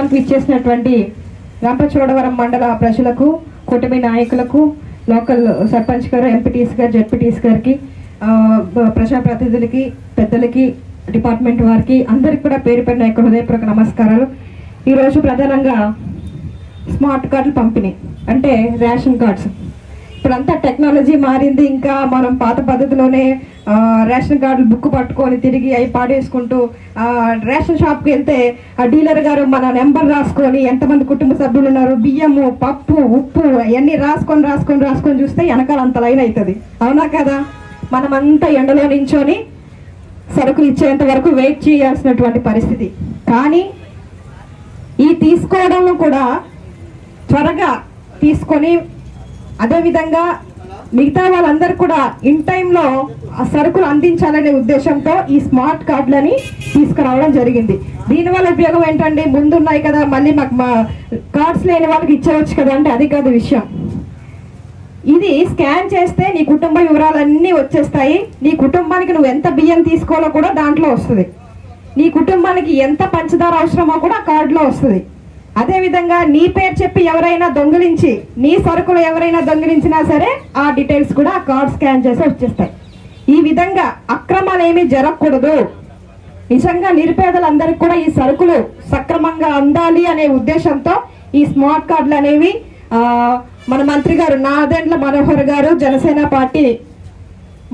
కార్యక్రమానికి ఇచ్చేసినటువంటి రంపచోడవరం మండల ప్రజలకు కూటమి నాయకులకు లోకల్ సర్పంచ్ గారు ఎంపీటీస్ గారు జడ్పీటీస్ గారికి ప్రజాప్రతినిధులకి పెద్దలకి డిపార్ట్మెంట్ వారికి అందరికి కూడా పేరు పడిన యొక్క హృదయపూర్వక నమస్కారాలు. ఈరోజు ప్రధానంగా స్మార్ట్ కార్డులు పంపిణీ అంటే రేషన్ కార్డ్స్. ఇప్పుడంతా టెక్నాలజీ మారింది. ఇంకా మనం పాత పద్ధతిలోనే రేషన్ కార్డులు బుక్ పట్టుకొని తిరిగి అవి పాడేసుకుంటూ రేషన్ షాప్కి వెళ్తే ఆ డీలర్ గారు మన నెంబర్ రాసుకొని ఎంతమంది కుటుంబ సభ్యులు ఉన్నారు? బియ్యము పప్పు ఉప్పు అవన్నీ రాసుకొని రాసుకొని రాసుకొని చూస్తే వెనకాల అంత లైన్ అవుతుంది అవునా కదా? మనమంతా ఎండలో నించొని సరుకులు ఇచ్చేంత వరకు వెయిట్ చేయాల్సినటువంటి పరిస్థితి. కానీ ఈ తీసుకోవడంలో కూడా త్వరగా తీసుకొని అదేవిధంగా మిగతా వాళ్ళందరూ కూడా ఇన్ టైంలో ఆ సరుకులు అందించాలనే ఉద్దేశంతో ఈ స్మార్ట్ కార్డులని తీసుకురావడం జరిగింది. దీనివల్ల ఉపయోగం ఏంటండి ముందున్నాయి కదా మళ్ళీ మాకు మా కార్డ్స్ లేని వాళ్ళకి ఇచ్చేవచ్చు కదా అంటే అది కాదు విషయం. ఇది స్కాన్ చేస్తే నీ కుటుంబ వివరాలన్నీ వచ్చేస్తాయి. నీ కుటుంబానికి నువ్వు ఎంత బియ్యం తీసుకోవాలో కూడా దాంట్లో వస్తుంది. నీ కుటుంబానికి ఎంత పంచదార అవసరమో కూడా ఆ కార్డులో వస్తుంది. అదేవిధంగా నీ పేరు చెప్పి ఎవరైనా దొంగిలించి నీ సరుకులు ఎవరైనా దొంగిలించినా సరే ఆ డీటెయిల్స్ కూడా ఆ కార్డ్ స్కాన్ చేసి వచ్చేస్తాయి. ఈ విధంగా అక్రమాలు ఏమీ జరగకూడదు. నిజంగా నిరుపేదలందరికీ కూడా ఈ సరుకులు సక్రమంగా అందాలి అనే ఉద్దేశంతో ఈ స్మార్ట్ కార్డులు అనేవి మన మంత్రి గారు నాదెండ్ల మనోహర్ గారు జనసేన పార్టీ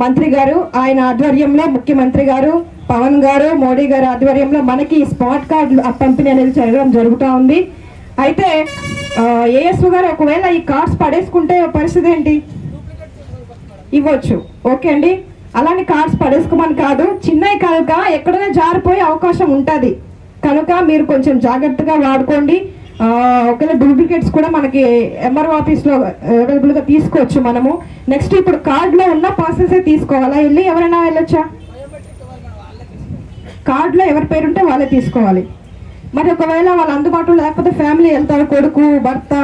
మంత్రి గారు ఆయన ఆధ్వర్యంలో ముఖ్యమంత్రి గారు పవన్ గారు మోడీ గారు ఆధ్వర్యంలో మనకి ఈ స్మార్ట్ కార్డులు పంపిణీ అనేది జరగడం జరుగుతూ ఉంది. అయితే ఏఎస్ఓ గారు ఒకవేళ ఈ కార్డ్స్ పడేసుకుంటే పరిస్థితి ఏంటి? ఇవ్వచ్చు. ఓకే అండి. అలానే కార్డ్స్ పడేసుకోమని కాదు. చిన్నవి కనుక ఎక్కడైనా జారిపోయే అవకాశం ఉంటుంది. కనుక మీరు కొంచెం జాగ్రత్తగా వాడుకోండి. ఒకవేళ డూప్లికేట్స్ కూడా మనకి ఎంఆర్ఓ ఆఫీస్లో అవైలబుల్గా తీసుకోవచ్చు మనము. నెక్స్ట్ ఇప్పుడు కార్డులో ఉన్న పాసెసే తీసుకోవాలా? వెళ్ళి ఎవరైనా వెళ్ళొచ్చా? కార్డులో ఎవరి పేరు ఉంటే వాళ్ళే తీసుకోవాలి. మరి ఒకవేళ వాళ్ళ అందుబాటులో లేకపోతే ఫ్యామిలీ వెళ్తారు కొడుకు భర్త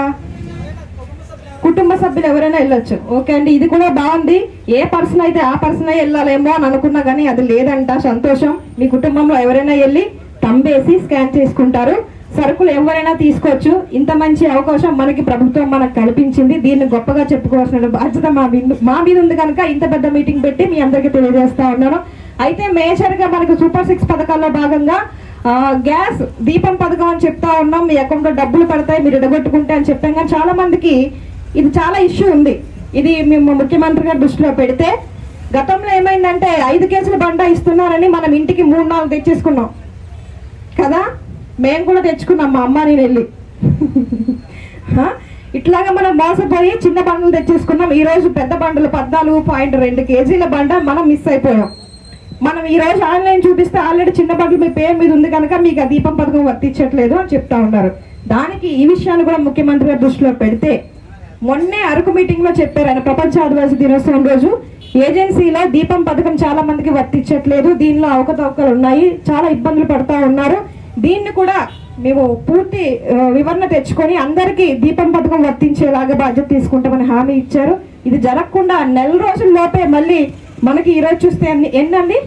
కుటుంబ సభ్యులు ఎవరైనా వెళ్ళొచ్చు. ఓకే అండి ఇది కూడా బాగుంది. ఏ పర్సన్ అయితే ఆ పర్సన్ అయి వెళ్ళాలేమో అని అనుకున్నా కానీ అది లేదంట సంతోషం. మీ కుటుంబంలో ఎవరైనా వెళ్ళి తంబేసి స్కాన్ చేసుకుంటారు. సరుకులు ఎవరైనా తీసుకోవచ్చు. ఇంత మంచి అవకాశం మనకి ప్రభుత్వం మనకు కల్పించింది. దీన్ని గొప్పగా చెప్పుకోవాల్సిన బాధ్యత మా మీద మా మీద ఉంది కనుక ఇంత పెద్ద మీటింగ్ పెట్టి మీ అందరికీ తెలియజేస్తా ఉన్నాను. అయితే మేజర్గా మనకు సూపర్ సిక్స్ పథకాల్లో భాగంగా గ్యాస్ దీపం పథకం అని చెప్తా ఉన్నాం. మీ అకౌంట్లో డబ్బులు పడతాయి మీరు ఇడగొట్టుకుంటే అని చెప్పాం. కానీ చాలా మందికి ఇది చాలా ఇష్యూ ఉంది. ఇది మేము ముఖ్యమంత్రి గారి దృష్టిలో పెడితే గతంలో ఏమైందంటే ఐదు కేజీల బండ ఇస్తున్నారని మనం ఇంటికి మూడు నాలుగు తెచ్చేసుకున్నాం. కదా? మేము కూడా తెచ్చుకున్నాం మా అమ్మ నేను వెళ్ళి. ఇట్లాగా మనం మోసపోయి చిన్న బండలు తెచ్చేసుకున్నాం. ఈ రోజు పెద్ద బండలు పద్నాలుగు పాయింట్ రెండు కేజీల బండ మనం మిస్ అయిపోయాం. మనం ఈ రోజు ఆన్లైన్ చూపిస్తే ఆల్రెడీ చిన్న బండ్లు మీ పేరు మీద ఉంది కనుక మీకు ఆ దీపం పథకం వర్తించట్లేదు అని చెప్తా ఉన్నారు. దానికి ఈ విషయాన్ని కూడా ముఖ్యమంత్రి గారి దృష్టిలో పెడితే మొన్నే అరకు మీటింగ్లో చెప్పారు ఆయన ప్రపంచ ఆదివాసీ దినోత్సవం రోజు. ఏజెన్సీలో దీపం పథకం చాలా మందికి వర్తించట్లేదు. దీనిలో అవకతవకలు ఉన్నాయి. చాలా ఇబ్బందులు పడతా ఉన్నారు. దీన్ని కూడా మేము పూర్తి వివరణ తెచ్చుకొని అందరికీ దీపం పథకం వర్తించేలాగా బాధ్యత తీసుకుంటామని హామీ ఇచ్చారు. ఇది జరగకుండా నెల రోజుల లోపే మళ్ళీ మనకి ఈరోజు చూస్తే అన్ని ఎన్నండి?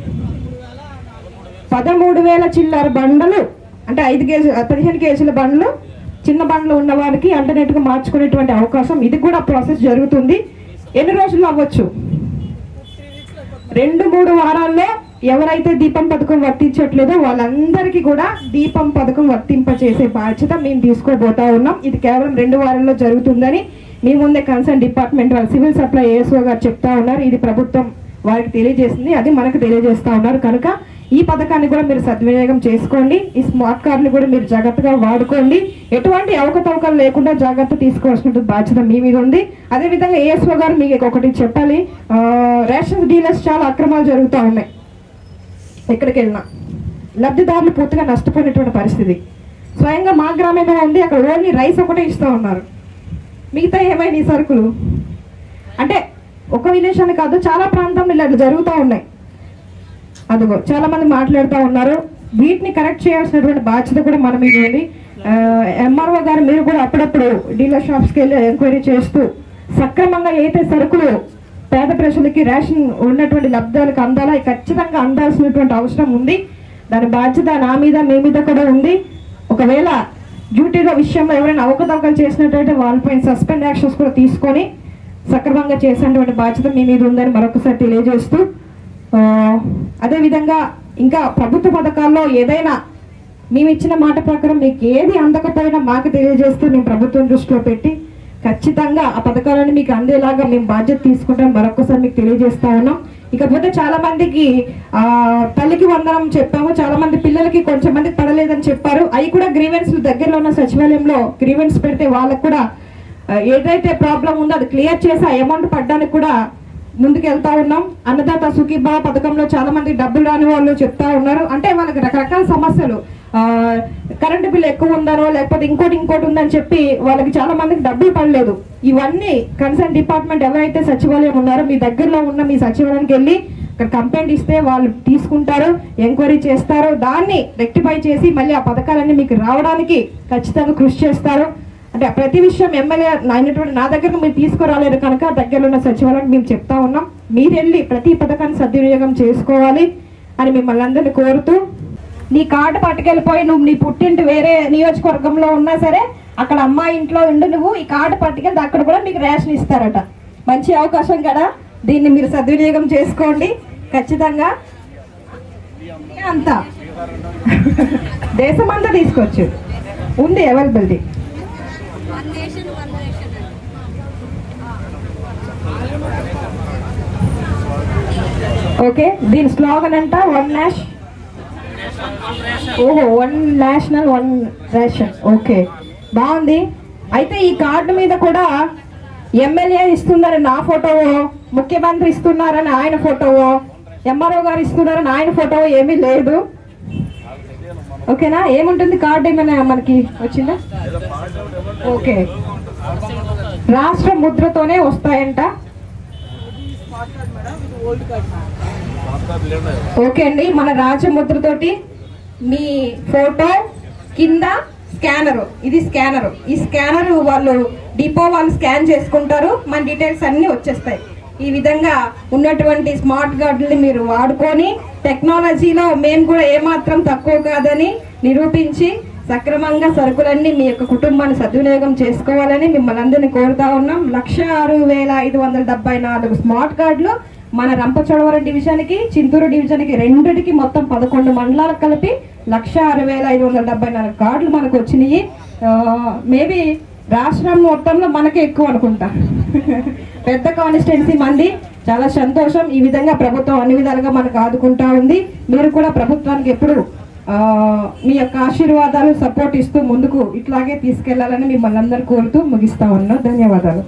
పదమూడు వేల చిల్లర బండలు అంటే ఐదు కేజీ పదిహేను కేజీల బండ్లు చిన్న బండ్లు ఉన్న వారికి మార్చుకునేటువంటి అవకాశం. ఇది కూడా ప్రాసెస్ జరుగుతుంది. ఎన్ని రోజుల్లో అవ్వచ్చు? రెండు మూడు వారాల్లో ఎవరైతే దీపం పథకం వర్తించట్లేదో వాళ్ళందరికీ కూడా దీపం పథకం వర్తింపచేసే బాధ్యత మేము తీసుకోబోతా ఉన్నాం. ఇది కేవలం రెండు వారాల్లో జరుగుతుందని మీ ముందే కన్సర్న్ డిపార్ట్మెంట్ వాళ్ళు సివిల్ సప్లై ఏఎస్ఓ గారు చెప్తా ఉన్నారు. ఇది ప్రభుత్వం వారికి తెలియజేసింది అది మనకు తెలియజేస్తూ ఉన్నారు. కనుక ఈ పథకాన్ని కూడా మీరు సద్వినియోగం చేసుకోండి. ఈ స్మార్ట్ కార్డుని కూడా మీరు జాగ్రత్తగా వాడుకోండి. ఎటువంటి అవకతవకలు లేకుండా జాగ్రత్త తీసుకోవాల్సిన బాధ్యత మీ మీద ఉంది. అదేవిధంగా ఏఎస్ఓ గారు మీకు ఒకటి చెప్పాలి. రేషన్ డీలర్స్ చాలా అక్రమాలు జరుగుతూ ఉన్నాయి. ఎక్కడికి వెళ్ళినా. లబ్ధిదారులు పూర్తిగా నష్టపోయినటువంటి పరిస్థితి. స్వయంగా మా గ్రామేమే ఉంది? అక్కడ ఓన్లీ రైస్ ఒకటే ఇస్తూ ఉన్నారు. మిగతా ఏమైనా ఈ సరుకులు? అంటే ఒక విలేజ్ అని కాదు చాలా ప్రాంతంలో ఇలా జరుగుతూ ఉన్నాయి. అదిగో చాలా మంది మాట్లాడుతూ ఉన్నారు. వీటిని కరెక్ట్ చేయాల్సినటువంటి బాధ్యత కూడా మన మీద ఉంది. ఎంఆర్ఓ గారు మీరు కూడా అప్పుడప్పుడు డీలర్ షాప్స్కి వెళ్ళి ఎంక్వైరీ చేస్తూ సక్రమంగా అయితే సరుకులు పేద ప్రజలకి రేషన్ ఉన్నటువంటి లబ్ధాలకు అందాలా ఖచ్చితంగా అందాల్సినటువంటి అవసరం ఉంది. దాని బాధ్యత నా మీద మీ మీద కూడా ఉంది. ఒకవేళ డ్యూటీల విషయంలో ఎవరైనా అవకతవకలు చేసినట్టయితే వాళ్ళపైన సస్పెండ్ యాక్షన్స్ కూడా తీసుకొని సక్రమంగా చేసినటువంటి బాధ్యత మీ మీద ఉందని మరొకసారి తెలియజేస్తూ అదేవిధంగా ఇంకా ప్రభుత్వ పథకాల్లో ఏదైనా మేము ఇచ్చిన మాట ప్రకారం మీకు ఏది అందకపోయినా మాకు తెలియజేస్తూ మేము ప్రభుత్వం దృష్టిలో పెట్టి ఖచ్చితంగా ఆ పథకాలను మీకు అందేలాగా మేము బాధ్యత తీసుకుంటాం. మరొకసారి మీకు తెలియజేస్తా ఉన్నాం. ఇకపోతే చాలా మందికి ఆ తల్లికి వందనం చెప్పాము. చాలా మంది పిల్లలకి కొంచెం మందికి పడలేదని చెప్పారు. అవి కూడా గ్రీవెన్స్ దగ్గరలో ఉన్న సచివాలయంలో గ్రీవెన్స్ పెడితే వాళ్ళకు కూడా ఏదైతే ప్రాబ్లం ఉందో అది క్లియర్ చేసి ఆ అమౌంట్ పడ్డానికి కూడా ముందుకు వెళ్తా ఉన్నాం. అన్నదాత సుఖీబా పథకంలో చాలా మంది డబ్బులు రాని వాళ్ళు చెప్తా ఉన్నారు. అంటే వాళ్ళకి రకరకాల సమస్యలు. కరెంటు బిల్ ఎక్కువ ఉందనో లేకపోతే ఇంకోటి ఇంకోటి ఉందని చెప్పి వాళ్ళకి చాలా మందికి డబ్బులు పడలేదు. ఇవన్నీ కన్సర్న్ డిపార్ట్మెంట్ ఎవరైతే సచివాలయం ఉన్నారో మీ దగ్గరలో ఉన్న మీ సచివాలయానికి వెళ్ళి అక్కడ కంప్లైంట్ ఇస్తే వాళ్ళు తీసుకుంటారు ఎంక్వైరీ చేస్తారు. దాన్ని రెక్టిఫై చేసి మళ్ళీ ఆ పథకాలన్నీ మీకు రావడానికి ఖచ్చితంగా కృషి చేస్తారు. అంటే ప్రతి విషయం ఎమ్మెల్యే అయినటువంటి నా దగ్గరకు మీరు తీసుకురాలేరు కనుక దగ్గరలో ఉన్న సచివాలయం మేము చెప్తా ఉన్నాం. మీరు వెళ్ళి ప్రతి పథకాన్ని సద్వినియోగం చేసుకోవాలి అని మిమ్మల్ని అందరినీ కోరుతూ నీ కార్డు పట్టుకెళ్ళిపోయి నువ్వు నీ పుట్టింటి వేరే నియోజకవర్గంలో ఉన్నా సరే అక్కడ అమ్మాయి ఇంట్లో ఉండి నువ్వు ఈ కార్డు పట్టుకెళ్తే అక్కడ కూడా మీకు రేషన్ ఇస్తారట. మంచి అవకాశం కదా. దీన్ని మీరు సద్వినియోగం చేసుకోండి. ఖచ్చితంగా. అంతా. దేశమంతా తీసుకోవచ్చు ఉంది availability one nation one nation okay దీని స్లోగన్ అంట వన్ నాష్ ఓహో one national one ration okay బాగుంది. అయితే ఈ కార్డు మీద కూడా ఎమ్మెల్యే ఇస్తున్నారని నా ఫోటోవో ముఖ్యమంత్రి ఇస్తున్నారని ఆయన ఫోటోవో ఎంఆర్ఓ గారు ఇస్తున్నారని ఆయన ఫోటో ఏమీ లేదు. ఓకేనా? ఏముంటుంది కార్డు ఏమైనా మనకి వచ్చిందా? ఓకే. రాష్ట్ర ముద్రతోనే వస్తాయంట. ఓకే అండి మన రాజముద్రతోటి మీ ఫోటో కింద స్కానరు ఇది స్కానరు. ఈ స్కానర్ వాళ్ళు డిపో వాళ్ళు స్కాన్ చేసుకుంటారు మన డీటెయిల్స్ అన్నీ వచ్చేస్తాయి. ఈ విధంగా ఉన్నటువంటి స్మార్ట్ గార్డుని మీరు వాడుకొని టెక్నాలజీలో మేము కూడా ఏమాత్రం తక్కువ కాదని నిరూపించి సక్రమంగా సరుకులన్నీ మీ యొక్క కుటుంబాన్ని సద్వినియోగం చేసుకోవాలని మిమ్మల్ని అందరినీ కోరుతా ఉన్నాం. లక్ష ఆరు వేల ఐదు వందల డెబ్బై నాలుగు స్మార్ట్ కార్డులు మన రంపచోడవరం డివిజన్కి చింతూరు డివిజన్కి రెండిటికి మొత్తం పదకొండు మండలాలకు కలిపి లక్ష ఆరు వేల ఐదు వందల డెబ్బై నాలుగు కార్డులు మనకు వచ్చినాయి. మేబీ రాష్ట్రం మొత్తంలో మనకే ఎక్కువ అనుకుంటా. పెద్ద కాన్స్టిట్యున్సీ మంది చాలా సంతోషం. ఈ విధంగా ప్రభుత్వం అన్ని విధాలుగా మనకు ఆదుకుంటా ఉంది. మీరు కూడా ప్రభుత్వానికి ఎప్పుడు మీ యొక్క ఆశీర్వాదాలు సపోర్ట్ ఇస్తూ ముందుకు ఇట్లాగే తీసుకెళ్ళాలని మిమ్మల్ని అందరూ కోరుతూ ముగిస్తా ఉన్నాం ధన్యవాదాలు.